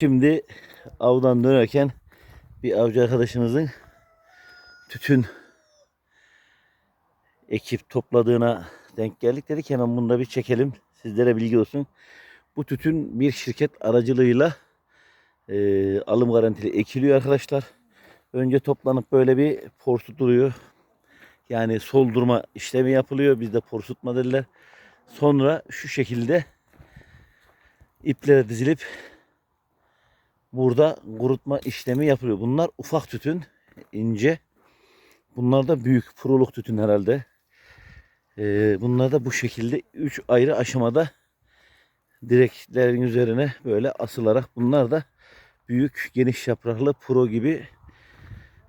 Şimdi avdan dönerken bir avcı arkadaşımızın tütün ekip topladığına denk geldik. Dedik hemen bunu da bir çekelim. Sizlere bilgi olsun. Bu tütün bir şirket aracılığıyla e, alım garantili ekiliyor arkadaşlar. Önce toplanıp böyle bir porsutuluyor. Yani soldurma işlemi yapılıyor. Bizde porsutma derler. Sonra şu şekilde iplere dizilip burada kurutma işlemi yapılıyor. Bunlar ufak tütün, ince. Bunlar da büyük proluk tütün herhalde. Ee, bunlar da bu şekilde 3 ayrı aşamada direklerin üzerine böyle asılarak bunlar da büyük geniş yapraklı pro gibi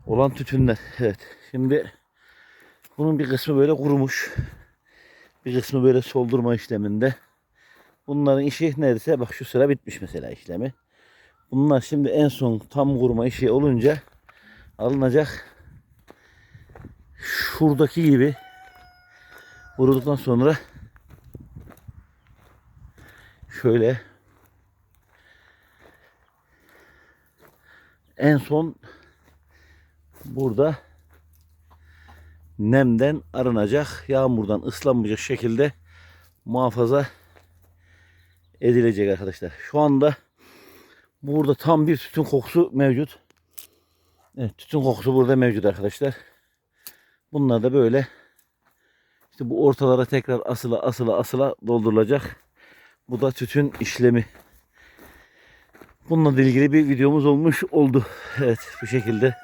olan tütünler. Evet. Şimdi bunun bir kısmı böyle kurumuş. Bir kısmı böyle soldurma işleminde. Bunların işi neredeyse bak şu sıra bitmiş mesela işlemi. Bunlar şimdi en son tam kurma işi olunca alınacak. Şuradaki gibi vurduktan sonra şöyle en son burada nemden arınacak, yağmurdan ıslanmayacak şekilde muhafaza edilecek arkadaşlar. Şu anda burada tam bir tütün kokusu mevcut. Evet, tütün kokusu burada mevcut arkadaşlar. Bunlar da böyle işte bu ortalara tekrar asıla asıla asıla doldurulacak. Bu da tütün işlemi. Bununla ilgili bir videomuz olmuş oldu. Evet bu şekilde.